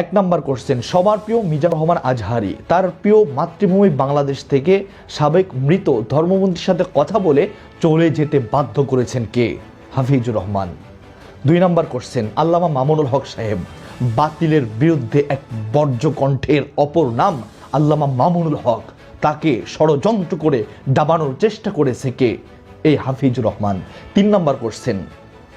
এক নম্বর কোশ্চেন সবার প্রিয় মিজান রহমান আজহারি, তার প্রিয় মাতৃভূমি বাংলাদেশ থেকে সাবেক মৃত ধর্মমন্ত্রীর সাথে কথা বলে চলে যেতে বাধ্য করেছেন কে? হাফিজুর রহমান। দুই নম্বর কোশ্চেন আল্লামা মামুনুল হক সাহেব, বাতিলের বিরুদ্ধে এক বর্জ্য কণ্ঠের অপর নাম আল্লামা মামুনুল হক, তাকে ষড়যন্ত্র করে দাবানোর চেষ্টা করেছে কে? এই হাফিজুর রহমান। তিন নম্বর কোশ্চেন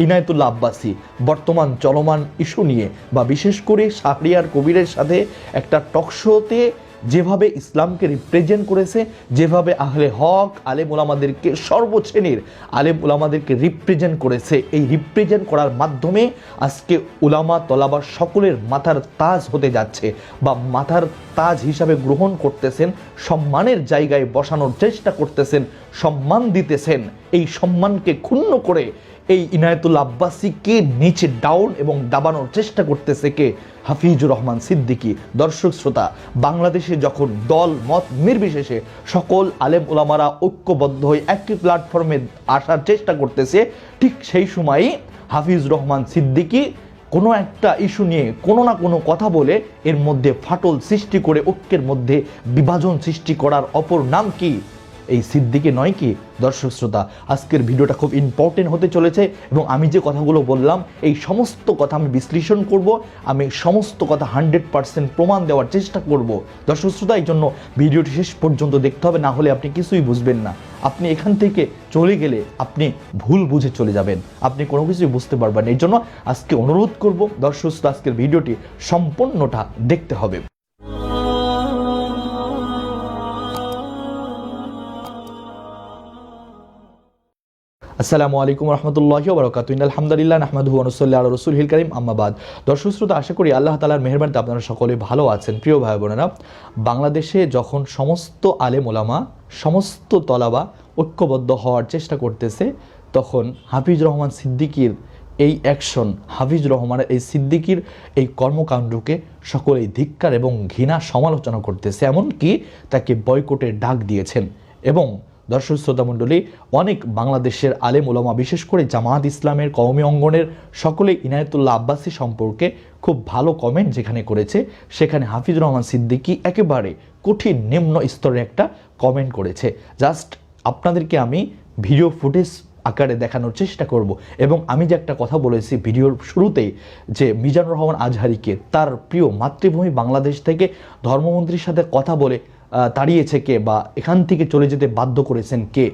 ইনায়তুল্লাহ আব্বাসী। বর্তমান চলমান ইস্যু নিয়ে বা বিশেষ করে শাহরিয়ার কবিরের সাথে একটা টকশোতে যেভাবে ইসলামকে রিপ্রেজেন্ট করেছে, যেভাবে আহলে হক, আলেম ওলামাদেরকে সর্বশ্রেণীর আলেম ওলামাদেরকে রিপ্রেজেন্ট করেছে, এই রিপ্রেজেন্ট করার মাধ্যমে আজকে উলামা তলাবার সকলের মাথার তাজ হতে যাচ্ছে বা মাথার তাজ হিসাবে গ্রহণ করতেছেন, সম্মানের জায়গায় বসানোর চেষ্টা করতেছেন, সম্মান দিতেছেন। এই সম্মানকে ক্ষুণ্ণ করে এই ইনায়তুল আব্বাসীকে নিচে ডাউন এবং দাবানোর চেষ্টা করতেছে কে? হাফিজুর রহমান সিদ্দিকী, দর্শক শ্রোতা, বাংলাদেশে যখন দল, মত নির্বিশেষে সকল আলেম ওলামারা ঐক্যবদ্ধ হয়ে একটি প্ল্যাটফর্মে আসার চেষ্টা করতেছে, ঠিক সেই সময়ই হাফিজ রহমান সিদ্দিকী কোনো একটা ইস্যু নিয়ে কোনো না কোনো কথা বলে এর মধ্যে ফাটল সৃষ্টি করে ঐক্যের মধ্যে বিভাজন সৃষ্টি করার অপর নাম কি? এই সিদ্দিকে নয় কি? দর্শক শ্রোতা, আজকের ভিডিওটা খুব ইম্পর্টেন্ট হতে চলেছে এবং আমি যে কথাগুলো বললাম, এই সমস্ত কথা আমি বিশ্লেষণ করব, আমি সমস্ত কথা হান্ড্রেড পার্সেন্ট প্রমাণ দেওয়ার চেষ্টা করব। দর্শক শ্রোতা, এই জন্য ভিডিওটি শেষ পর্যন্ত দেখতে হবে, না হলে আপনি কিছুই বুঝবেন না। আপনি এখান থেকে চলে গেলে আপনি ভুল বুঝে চলে যাবেন। আপনি কোনো কিছুই বুঝতে পারবেন এই জন্য আজকে অনুরোধ করব, দর্শক শ্রোতা, আজকের ভিডিওটি সম্পূর্ণটা দেখতে হবে। আসসালামু আলাইকুম রহমতুল্লাহ বরকাত আলহামদুলিল্লাহ আহমদ হুয়ানুসল্লাহ রসুল হিল করিম। আম্মাবাদ দর্শক শ্রোতা, আশা করি আল্লাহ তালার মেহরবানিতে আপনারা সকলে ভালো আছেন। প্রিয় ভাই বোনেরা, বাংলাদেশে যখন সমস্ত আলেম ওলামা সমস্ত তলাবা ঐক্যবদ্ধ হওয়ার চেষ্টা করতেছে, তখন হাফিজ রহমান সিদ্দিকির এই অ্যাকশন হাফিজ রহমানের এই সিদ্দিকির এই কর্মকাণ্ডকে সকলেই ধিক্কার এবং ঘৃণা সমালোচনা করতেছে। এমনকি তাকে বয়কটের ডাক দিয়েছেন। এবং দর্শক শ্রোতামণ্ডলী অনেক বাংলাদেশের আলেম ওলামা বিশেষ করে জামাত ইসলামের কওমি অঙ্গনের সকলে ইনায়তুল্লাহ আব্বাসী সম্পর্কে খুব ভালো কমেন্ট যেখানে করেছে, সেখানে হাফিজুর রহমান সিদ্দিকী একেবারে কঠিন নিম্ন স্তরের একটা কমেন্ট করেছে। জাস্ট আপনাদেরকে আমি ভিডিও ফুটেজ আকারে দেখানোর চেষ্টা করব এবং আমি যে একটা কথা বলেছি ভিডিওর শুরুতেই যে মিজানুর রহমান আজহারিকে তার প্রিয় মাতৃভূমি বাংলাদেশ থেকে ধর্মমন্ত্রীর সাথে কথা বলে তাড়িয়েছে কে বা এখান থেকে চলে যেতে বাধ্য করেছেন কে?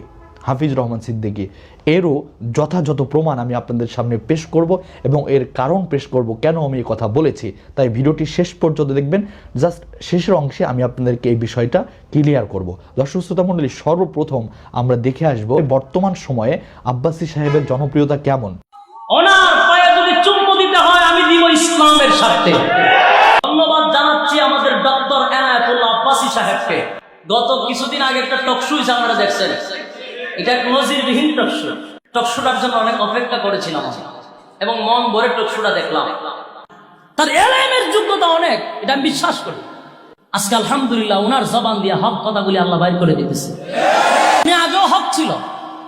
হাফিজ রহমান সিদ্দিকী। এরও যথাযথ প্রমাণ আমি আপনাদের সামনে পেশ করব এবং এর কারণ পেশ করব কেন আমি এই কথা বলেছি। তাই ভিডিওটি শেষ পর্যন্ত দেখবেন। জাস্ট শেষের অংশে আমি আপনাদেরকে এই বিষয়টা ক্লিয়ার করব। দর্শক শ্রোতা মণ্ডলী, সর্বপ্রথম আমরা দেখে আসব বর্তমান সময়ে আব্বাসী সাহেবের জনপ্রিয়তা কেমন? ইসলামের ধন্যবাদ জানাচ্ছি আমাদের আব্বাসী সাহেবকে। গত কিছুদিন আগে একটা টকশু আপনারা দেখছেন, এটা এক নজিরবিহীন টকশু টকশুটার জন্য অনেক অপেক্ষা করেছিলাম এবং মন ভরে টকশুটা দেখলাম। তার এলএমের যোগ্যতা অনেক, এটা আমি বিশ্বাস করি। আজকে আলহামদুলিল্লাহ ওনার জবান দিয়ে হক কথাগুলি আল্লাহ বাইর করে দিতেছে। উনি আগেও হক ছিল,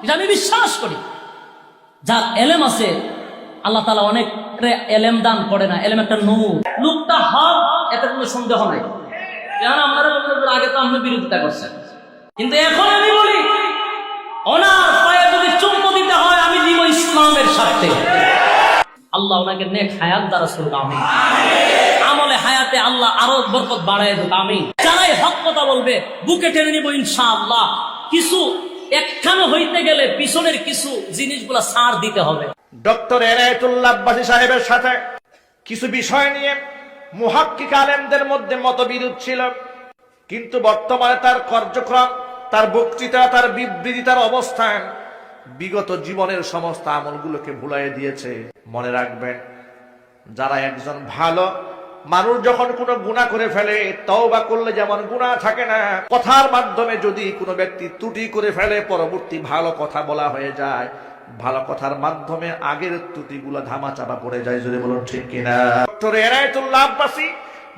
এটা আমি বিশ্বাস করি। যার এলেম আছে, আল্লাহ তালা অনেক এলেম দান করে না, এলেম একটা নূর লোকটা হক, এতে কোনো সন্দেহ নাই। আপনারা আগে তো আপনি বিরোধিতা করছেন। কিন্তু এখন আমি বলি, ওনার পায়ে যদি চুম্ব দিতে হয়, আমি দিব ইসলামের আল্লাহ ওনাকে নেক হায়াত দ্বারা শুরু আমি আমলে হায়াতে আল্লাহ আরও বরকত বাড়ায় আমি যারাই হক কথা বলবে, বুকে টেনে নিব ইনশাআল্লাহ। কিছু একখানে হইতে গেলে পিছনের কিছু জিনিসগুলা ছাড় দিতে হবে। ডক্টর এনায়তুল্লাহ সাহেবের সাথে কিছু বিষয় নিয়ে মুহাক্কিক আলেমদের মধ্যে মতবিরোধ ছিল। কিন্তু বর্তমানে তার কার্যক্রম, তার বক্তৃতা, তার বিবৃতি, তার অবস্থান বিগত জীবনের সমস্ত আমলগুলোকে ভুলাই দিয়েছে। মনে রাখবেন, যারা একজন ভালো মানুষ যখন কোনো গুণা করে ফেলে তাও বা করলে যেমন গুণা থাকে না, কথার মাধ্যমে যদি কোনো ব্যক্তি ত্রুটি করে ফেলে, পরবর্তী ভালো কথা বলা হয়ে যায় ভালো কথার মাধ্যমে আগের ত্রুটিগুলো ধামাচাপা পড়ে যায় যদি বলুন ঠিক কিনা। ডক্টর এনায়তুল্লাহ আব্বাসী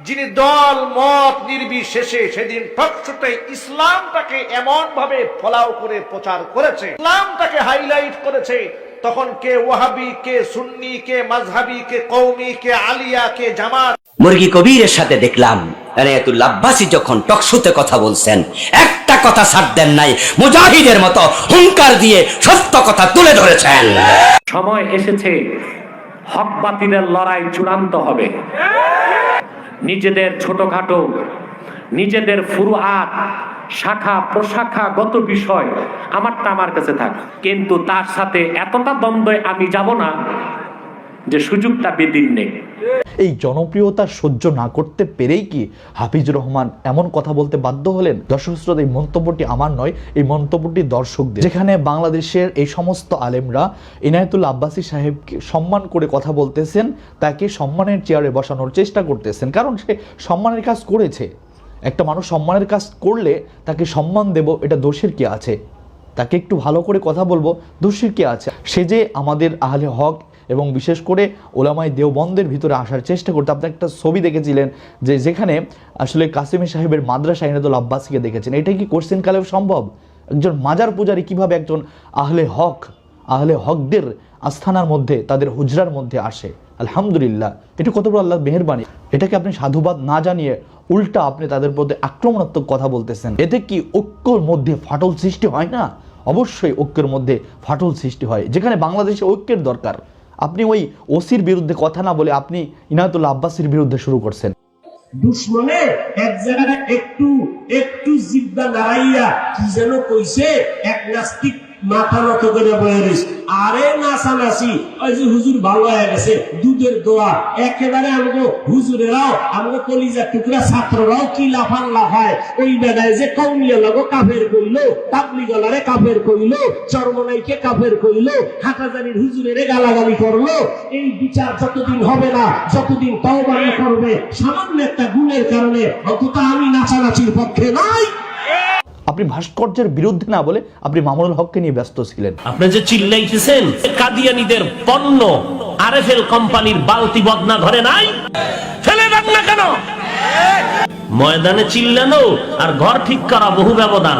যিনি দল মত নির্বিশেষে সেদিন টকশোতে ইসলামটাকে এমন ভাবে ফলাও করে প্রচার করেছে ইসলামটাকে হাইলাইট করেছে তখন কে ওয়াহাবি কে সুন্নি কে মাঝহাবি কে কৌমি কে আলিয়া কে জামাত। মুরগি কবিরের সাথে দেখলাম এনায়েতুল্লাহ আব্বাসী যখন টকশুতে কথা বলছেন একটা কথা ছাড় দেন নাই। মুজাহিদের মতো হুঙ্কার দিয়ে সত্য কথা তুলে ধরেছেন। সময় এসেছে, হক বাতিলের লড়াই চূড়ান্ত হবে। নিজেদের ছোটখাটো, নিজেদের ফুরুয়াত, শাখা প্রশাখাগত বিষয় আমারটা আমার কাছে থাক। কিন্তু তার সাথে এতটা দ্বন্দ্বে আমি যাব না যে সুযোগটা বেদিন নেই। এই জনপ্রিয়তা সহ্য না করতে পেরেই কি হাফিজুর রহমান এমন কথা বলতে বাধ্য হলেন? দর্শক এই মন্তব্যটি আমার নয়, এই মন্তব্যটি দর্শকদের। যেখানে বাংলাদেশের এই সমস্ত আলেমরা ইনায়তুল্লা আব্বাসী সাহেবকে সম্মান করে কথা বলতেছেন, তাকে সম্মানের চেয়ারে বসানোর চেষ্টা করতেছেন। কারণ সে সম্মানের কাজ করেছে। একটা মানুষ সম্মানের কাজ করলে তাকে সম্মান দেব, এটা দোষের কি আছে? তাকে একটু ভালো করে কথা বলব, দোষের কি আছে? সে যে আমাদের আহলে হক এবং বিশেষ করে ওলামাই দেওবন্দের ভিতরে আসার চেষ্টা করতে আপনি একটা ছবি দেখেছিলেন যে যেখানে আসলে কাসিমি সাহেবের মাদ্রাসা ইনাদুল আব্বাসীকে দেখেছেন। এটা কি কোশ্চেন কালেও সম্ভব? একজন মাজার পূজারী কীভাবে একজন আহলে হক, আহলে হকদের আস্থানার মধ্যে, তাদের হুজরার মধ্যে আসে? আলহামদুলিল্লাহ। এটা কত বড় আল্লাহ মেহরবানি। এটাকে আপনি সাধুবাদ না জানিয়ে উল্টা আপনি তাদের প্রতি আক্রমণাত্মক কথা বলতেছেন। এতে কি ঐক্যর মধ্যে ফাটল সৃষ্টি হয় না? অবশ্যই ঐক্যের মধ্যে ফাটল সৃষ্টি হয়, যেখানে বাংলাদেশে ঐক্যের দরকার। আপনি ওই ওসির বিরুদ্ধে কথা না বলে আপনি ইনায়তুল্লাহ আব্বাসির বিরুদ্ধে শুরু করছেন। দুশ্মনে এক জায়গায় একটু একটু জিব্বা নাড়াইয়া কি যেন কইছে, এক নাস্তিক মাথা নত করে বয়ে রইছে। আরে নাচানাচি ওই যে হুজুর ভালো হয়ে গেছে, দুধের দোয়া। একেবারে আমগো হুজুরেরাও, আমগো কলিজা টুকরা ছাত্ররাও কি লাফান লাফায়। ওই বেড়ায় যে কৌমিয়া লগো কাফের কইলো তাবলি গলারে কাফের কইলো, চরমনাইকে কাফের কইলো, হাটাজারির হুজুরেরে গালাগালি করল। এই বিচার যতদিন হবে না, যতদিন তওবা না করবে, সামান্য একটা গুণের কারণে অন্তত আমি নাচানাচির পক্ষে নাই। আপনি ভাস্কর্যের বিরুদ্ধে না বলে আপনি মামুনুল হককে নিয়ে ব্যস্ত ছিলেন। আপনি যে চিল্লাইতেছেন কাদিয়ানিদের পণ্য আরএফএল কোম্পানির বালতি বদনা ঘরে নাই? ফেলে দেন না কেন? ময়দানে চিল্লানো আর ঘর ঠিক করা বহু ব্যবধান।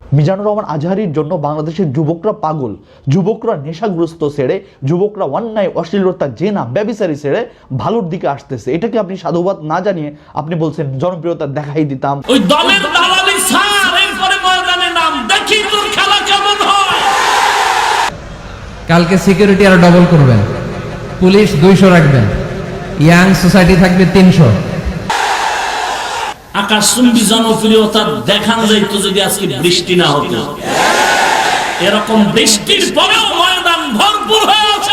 মিজানুর রহমান আজহারির জন্য বাংলাদেশের যুবকরা পাগল যুবকরা নেশাগ্রস্ত ছেড়ে যুবকরা অন্যায় অশ্লীলতা জেনা ব্যবিচারী ছেড়ে ভালোর দিকে আসতেছে। এটাকে আপনি সাধুবাদ না জানিয়ে আপনি বলছেন জনপ্রিয়তা দেখাই দিতাম। ওই দলের দালালি সার এরপরে ময়দানে নাম। দেখি তোর খেলা কেমন হয়। কালকে সিকিউরিটি আরও ডবল করবেন। পুলিশ দুইশো রাখবেন। ইয়াং সোসাইটি থাকবে তিনশো। আকাশচুম্বী জনপ্রিয়তা দেখানো যাইতো যদি আজকে বৃষ্টি না হতো। এরকম বৃষ্টির পরেও ময়দান ভরপুর হয়ে আছে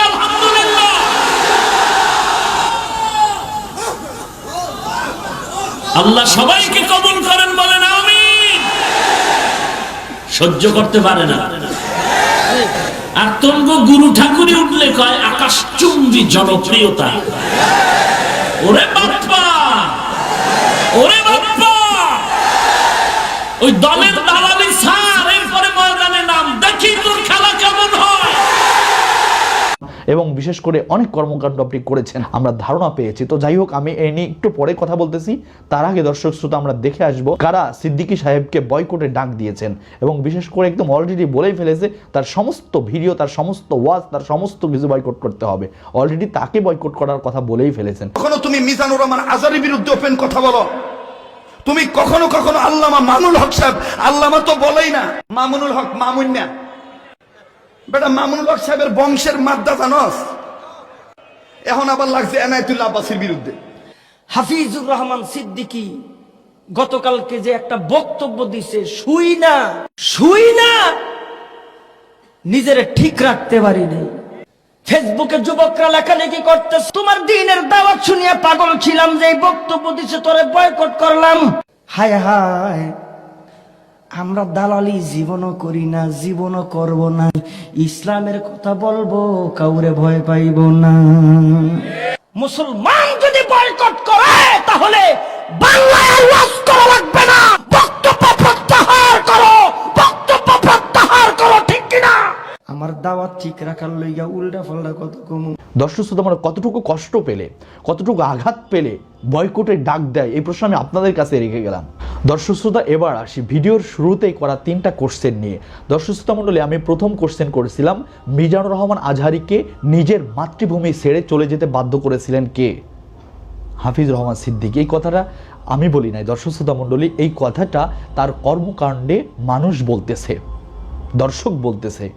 আল্লাহ সবাইকে কবুল করেন, বলেন আমি সহ্য করতে পারে না। আর তঙ্গ গুরু ঠাকুরি উঠলে কয়, আকাশ চুম্বি জনপ্রিয়তা। ওরে বাপ্পা! ওরে বাপ্পা! ওই দলের দালালি সার এরপরে ময়দানে নাম। দেখি তোর খেলা কেমন হয়। এবং বিশেষ করে অনেক কর্মকাণ্ড আপনি করেছেন আমরা ধারণা পেয়েছি। তো যাই হোক আমি এই নিয়ে একটু পরে কথা বলতেছি। তার আগে দর্শক শ্রোতা আমরা দেখে আসব কারা সিদ্দিকী সাহেবকে বয়কটে ডাক দিয়েছেন। এবং বিশেষ করে একদম অলরেডি বলেই ফেলেছে তার সমস্ত ভিডিও তার সমস্ত ওয়াজ তার সমস্ত কিছু বয়কট করতে হবে। অলরেডি তাকে বয়কট করার কথা বলেই ফেলেছেন। কখনো তুমি মিজানুর রহমান আজারের বিরুদ্ধে ওপেন কথা বলো? তুমি কখনো কখনো আল্লামা মামুনুল হক সাহেব, আল্লামা তো বলেই না, মামুনুল হক মামুন না। বেটা, মামুনুল হক সাহেবের বংশের মাদ্দা জানস এখন আবার লাগছে এনায়তুল্লাহ আব্বাসীর বিরুদ্ধে। হাফিজুর রহমান সিদ্দিকী গতকালকে যে একটা বক্তব্য দিছে, শুই না শুই না, নিজের ঠিক রাখতে পারিনি ফেসবুকে যুবকরা লেখালেখি করতে তোমার দিনের দাওয়াত শুনিয়ে পাগল ছিলাম যে বক্তব্য দিছে, তোরে বয়কট করলাম। হায় হায়, আমরা দালালি জীবনও করি না, জীবনও করব না। ইসলামের কথা বলব, কাউরে ভয় পাইব না। মুসলমান যদি বয়কট করে, তাহলে বাংলায় আর করা লাগবে না। আমার দাওয়াত ঠিক রাখার লইয়া উল্টা পাল্টা কত কমু? দর্শক শ্রোতা, আমরা কতটুকু কষ্ট পেলে, কতটুকু আঘাত পেলে বয়কটের ডাক দেয়, এই প্রশ্ন আমি আপনাদের কাছে রেখে গেলাম। দর্শক শ্রোতা, এবার আসি ভিডিওর শুরুতেই করা তিনটা কোশ্চেন নিয়ে। দর্শক শ্রোতা মণ্ডলী, আমি প্রথম কোশ্চেন করেছিলাম, মিজানুর রহমান আজহারিকে নিজের মাতৃভূমি ছেড়ে চলে যেতে বাধ্য করেছিলেন কে? হাফিজ রহমান সিদ্দিকী। এই কথাটা আমি বলি নাই। দর্শক শ্রোতা মণ্ডলী, এই কথাটা তার কর্মকাণ্ডে মানুষ বলতেছে, দর্শক বলতেছে।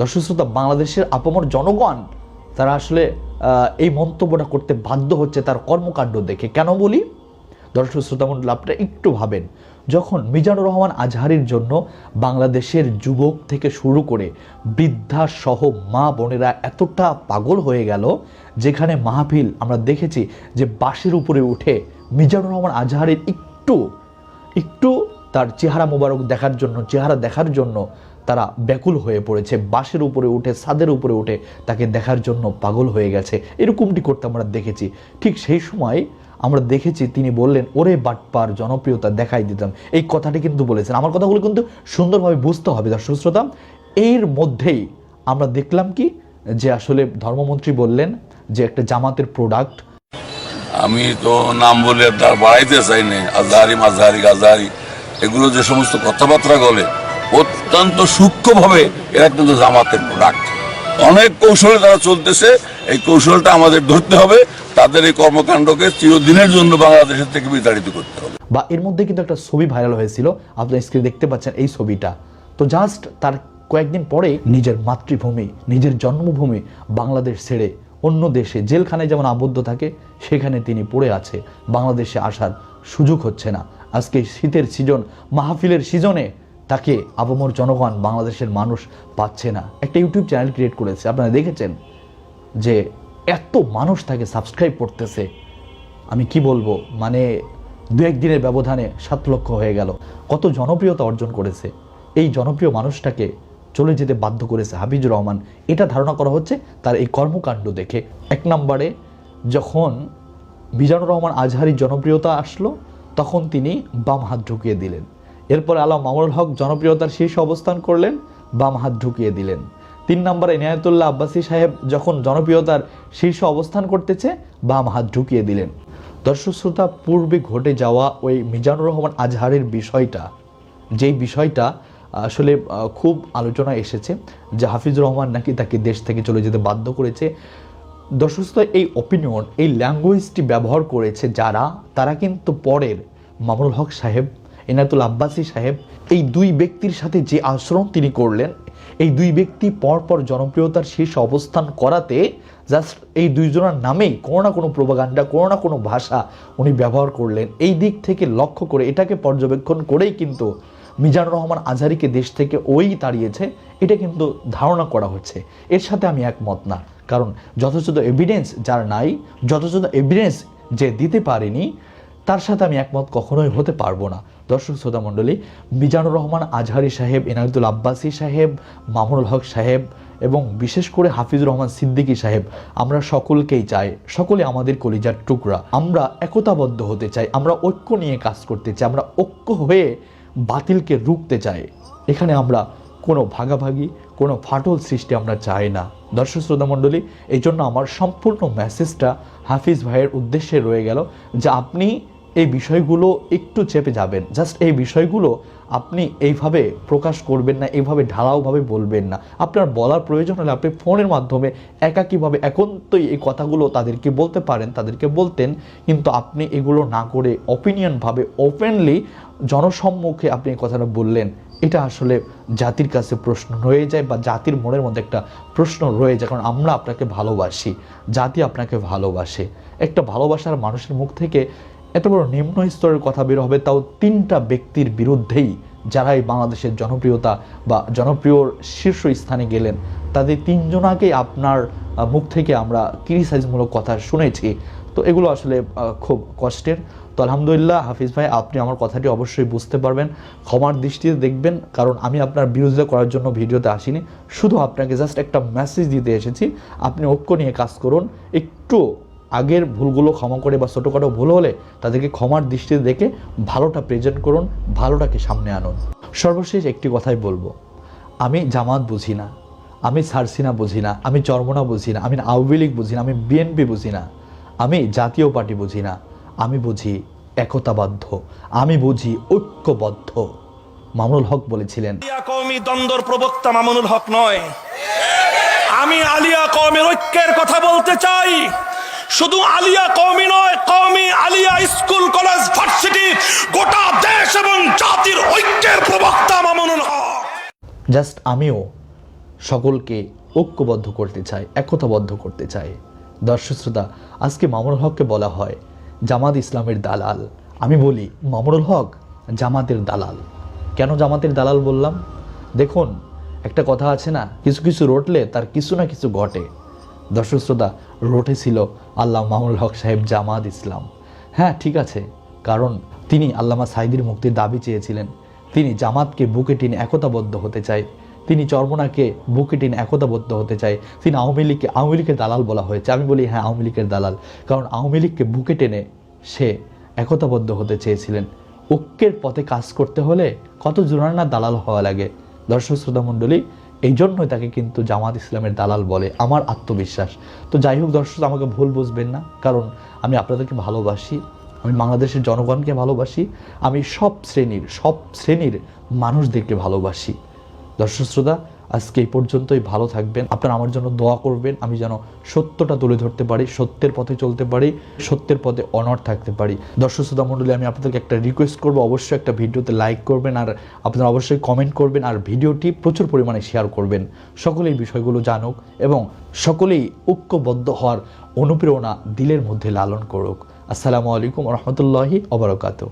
দর্শক শ্রোতা, বাংলাদেশের আপামর জনগণ, তারা আসলে এই মন্তব্যটা করতে বাধ্য হচ্ছে তার কর্মকাণ্ড দেখে। কেন বলি? দর্শক শ্রোতা মণ্ডলী, আপনারা একটু ভাবেন। যখন মিজানুর রহমান আজহারির জন্য বাংলাদেশের যুবক থেকে শুরু করে বৃদ্ধা সহ মা বোনেরা এতটা পাগল হয়ে গেল, যেখানে মাহফিল আমরা দেখেছি যে বাসের উপরে উঠে মিজানুর রহমান আজহারের একটু একটু তার চেহারা মোবারক দেখার জন্য, চেহারা দেখার জন্য তারা ব্যাকুল হয়ে পড়েছে বাসের উপরে উঠে, ছাদের উপরে উঠে তাকে দেখার জন্য পাগল হয়ে গেছে। এরকমটি করতে আমরা দেখেছি। ঠিক সেই সময় আমরা দেখেছি তিনি বললেন, ওরে বাটপার, জনপ্রিয়তা দেখাই দিতাম। এই কথাটি কিন্তু বলেছেন। আমার কথাগুলো কিন্তু সুন্দরভাবে বুঝতে হবে, দর্শক শ্রোতা। এর মধ্যেই আমরা দেখলাম কি, যে আসলে ধর্মমন্ত্রী বললেন যে একটা জামাতের প্রোডাক্ট আমি তো নাম বলে তার বাড়াইতে চাই না আজহারি, মাঝহারি, গাজহারি, এগুলো যে সমস্ত কথাবার্তা বলে অত্যন্ত সূক্ষ্মভাবে এরা কিন্তু জামাতের প্রোডাক্ট অনেক কৌশলে তারা চলতেছে, এই কৌশলটা আমাদের ধরতে হবে, তাদের এই কর্মকাণ্ডকে চিরদিনের জন্য বাংলাদেশের থেকে বিতাড়িত করতে হবে। বা এর মধ্যে কিন্তু একটা ছবি ভাইরাল হয়েছিল, আপনার স্ক্রিনে দেখতে পাচ্ছেন এই ছবিটা। তো জাস্ট তার কয়েকদিন পরে নিজের মাতৃভূমি, নিজের জন্মভূমি বাংলাদেশ ছেড়ে অন্য দেশে, জেলখানায় যেমন আবদ্ধ থাকে, সেখানে তিনি পড়ে আছে। বাংলাদেশে আসার সুযোগ হচ্ছে না। আজকে শীতের সিজন, মাহফিলের সিজনে তাকে আবমর জনগণ বাংলাদেশের মানুষ পাচ্ছে না। একটা ইউটিউব চ্যানেল ক্রিয়েট করেছে, আপনারা দেখেছেন? যে এত মানুষ তাকে সাবস্ক্রাইব করতেছে। আমি কি বলব? মানে দু একদিনের ব্যবধানে সাত লক্ষ হয়ে গেল। কত জনপ্রিয়তা অর্জন করেছে। এই জনপ্রিয় মানুষটাকে চলে যেতে বাধ্য করেছে হাফিজুর রহমান। এটা ধারণা করা হচ্ছে তার এই কর্মকাণ্ড দেখে। এক নম্বরে, যখন মিজানুর রহমান আজহারির জনপ্রিয়তা আসলো, তখন তিনি বাম হাত ঢুকিয়ে দিলেন। এরপর আলা মামুনুল হক জনপ্রিয়তার শীর্ষ অবস্থান করলেন, বাম হাত ঢুকিয়ে দিলেন। তিন নম্বরে ইনায়তুল্লাহ আব্বাসী সাহেব যখন জনপ্রিয়তার শীর্ষ অবস্থান করতেছে, বাম হাত ঢুকিয়ে দিলেন। দর্শক শ্রোতা, পূর্বে ঘটে যাওয়া ওই মিজানুর রহমান আজহারের বিষয়টা, যেই বিষয়টা, আসলে খুব আলোচনা এসেছে, যে হাফিজুর রহমান নাকি তাকে দেশ থেকে চলে যেতে বাধ্য করেছে। দর্শক শ্রোতা, এই অপিনিয়ন এই ল্যাঙ্গুয়েজটি ব্যবহার করেছে যারা, তারা কিন্তু পরের মামুনুল হক সাহেব এনায়তুল আব্বাসী সাহেব, এই দুই ব্যক্তির সাথে যে আচরণ তিনি করলেন, এই দুই ব্যক্তি পরপর জনপ্রিয়তার শীর্ষ অবস্থান করাতে জাস্ট এই দুইজনের নামেই কোনো না কোনো প্রোপাগান্ডা কোনো না কোনো ভাষা উনি ব্যবহার করলেন। এই দিক থেকে লক্ষ্য করে এটাকে পর্যবেক্ষণ করেই কিন্তু মিজানুর রহমান আজহারিকে দেশ থেকে ওই তাড়িয়েছে, এটা কিন্তু ধারণা করা হচ্ছে। এর সাথে আমি একমত না, কারণ যথাযথ এভিডেন্স যার নাই, যথাযথ এভিডেন্স যে দিতে পারেনি, তার সাথে আমি একমত কখনোই হতে পারব না। দর্শক শ্রোতা মণ্ডলী, মিজানুর রহমান, আজহারি সাহেব, এনায়তুল আব্বাসী সাহেব, মামুনুল হক সাহেব এবং বিশেষ করে হাফিজুর রহমান সিদ্দিকী সাহেব, আমরা সকলকেই চাই, সকলে আমাদের কলিজার টুকরা। আমরা একতাবদ্ধ হতে চাই, আমরা ঐক্য নিয়ে কাজ করতে চাই, আমরা ঐক্য হয়ে বাতিলকে রুখতে চাই। এখানে আমরা কোনো ভাগাভাগি, কোনো ফাটল সৃষ্টি আমরা চাই না। দর্শক শ্রোতা মণ্ডলী, এই জন্য আমার সম্পূর্ণ মেসেজটা হাফিজ ভাইয়ের উদ্দেশ্যে রয়ে গেল যে আপনি এই বিষয়গুলো একটু চেপে যাবেন। জাস্ট এই বিষয়গুলো আপনি এইভাবে প্রকাশ করবেন না, এইভাবে ঢালাওভাবে বলবেন না। আপনার বলার প্রয়োজন হলে আপনি ফোনের মাধ্যমে একাকীভাবে একান্তই এই কথাগুলো তাদেরকে বলতে পারেন, তাদেরকে বলতেন। কিন্তু আপনি এগুলো না করে অপিনিয়নভাবে ওপেনলি জনসম্মুখে আপনি এই কথাটা বললেন, এটা আসলে জাতির কাছে প্রশ্ন রয়ে যায় বা জাতির মনের মধ্যে একটা প্রশ্ন রয়ে যায়। কারণ আমরা আপনাকে ভালোবাসি, জাতি আপনাকে ভালোবাসে। একটা ভালোবাসার মানুষের মুখ থেকে এত বড় নিম্ন স্তরের কথা বের হবে তাও তিনটা ব্যক্তির বিরুদ্ধেই যারা এই বাংলাদেশের জনপ্রিয়তা বা জনপ্রিয় শীর্ষ স্থানে গেলেন, তাদের তিনজনাকেই আপনার মুখ থেকে আমরা ক্রিটিসাইজমূলক কথা শুনেছি। তো এগুলো আসলে খুব কষ্টের। তো আলহামদুলিল্লাহ, হাফিজ ভাই, আপনি আমার কথাটি অবশ্যই বুঝতে পারবেন। ক্ষমার দৃষ্টিতে দেখবেন, কারণ আমি আপনার বিরোধিতা করার জন্য ভিডিওতে আসিনি। শুধু আপনাকে জাস্ট একটা মেসেজ দিতে এসেছি। আপনি ঐক্য নিয়ে কাজ করুন। একটু আগের ভুলগুলো ক্ষমা করে বা ছোটোখাটো ভুল হলে তাদেরকে ক্ষমার দৃষ্টিতে দেখে ভালোটা প্রেজেন্ট করুন, ভালোটাকে সামনে আনুন। সর্বশেষ একটি কথাই বলব। আমি জামাত বুঝি না, আমি সারসিনা বুঝি না, আমি চরমনা বুঝি না, আমি আওয়ামী লীগ বুঝি না, আমি বিএনপি বুঝি না, আমি জাতীয় পার্টি বুঝি না, আমি বুঝি একতাবদ্ধ, আমি বুঝি ঐক্যবদ্ধ। মামুনুল হক বলেছিলেন দ্বন্দ্বর প্রবক্তা মামুনুল হক নয়। আমি আলিয়া কওমের ঐক্যের কথা বলতে চাই। শুধু আলিয়া কওমি নয়, কওমি আলিয়া স্কুল, কলেজ, ভার্সিটি, গোটা দেশ এবং জাতির ঐক্যের প্রবক্তা মামুনুল হক। জাস্ট আমিও সকলকে ঐক্যবদ্ধ করতে চাই, একতাবদ্ধ করতে চাই। দর্শক শ্রোতা, আজকে মামুনুল হককে বলা হয় জামাত ইসলামের দালাল। আমি বলি, মামুনুল হক জামাতের দালাল। কেন জামাতের দালাল বললাম? দেখুন, একটা কথা আছে না, কিছু কিছু রটলে তার কিছু না কিছু ঘটে। দর্শক শ্রোতা রটে ছিল আল্লাহ মামুল হক সাহেব জামাত ইসলাম। হ্যাঁ ঠিক আছে। কারণ তিনি আল্লামা সাইদির মুক্তির দাবি চেয়েছিলেন। তিনি জামাতকে বুকে টেনে একতাবদ্ধ হতে চায়। তিনি চর্মনাকে বুকে টেনে একতাবদ্ধ হতে চায়। তিনি আওয়ামী লীগকে, আওয়ামী লীগের দালাল বলা হয়েছে। আমি বলি হ্যাঁ আওয়ামী লীগের দালাল। কারণ আওয়ামী লীগকে বুকে টেনে সে একতাবদ্ধ হতে চেয়েছিলেন। ঐক্যের পথে কাজ করতে হলে কত জোরানা দালাল হওয়া লাগে। দর্শক, শ্রোতা মণ্ডলী এই জন্যই তাকে কিন্তু জামাত ইসলামের দালাল বলে আমার আত্মবিশ্বাস। তো যাই হোক দর্শক, আমাকে ভুল বুঝবেন না, কারণ আমি আপনাদেরকে ভালোবাসি, আমি বাংলাদেশের জনগণকে ভালোবাসি, আমি সব শ্রেণির সব শ্রেণির মানুষদেরকে ভালোবাসি। দর্শক, শ্রোতা আজকে এই পর্যন্তই। ভালো থাকবেন। আপনারা আমার জন্য দোয়া করবেন। আমি যেন সত্যটা তুলে ধরতে পারি, সত্যের পথে চলতে পারি, সত্যের পথে অনর থাকতে পারি। দর্শক শ্রোতা মণ্ডলী, আমি আপনাদেরকে একটা রিকোয়েস্ট করব। অবশ্যই একটা ভিডিওতে লাইক করবেন আর আপনারা অবশ্যই কমেন্ট করবেন আর ভিডিওটি প্রচুর পরিমাণে শেয়ার করবেন। সকলেই বিষয়গুলো জানুক এবং সকলেই ঐক্যবদ্ধ হওয়ার অনুপ্রেরণা দিলের মধ্যে লালন করুক। আসসালামু আলাইকুম রহমতুল্লাহি অবরকাত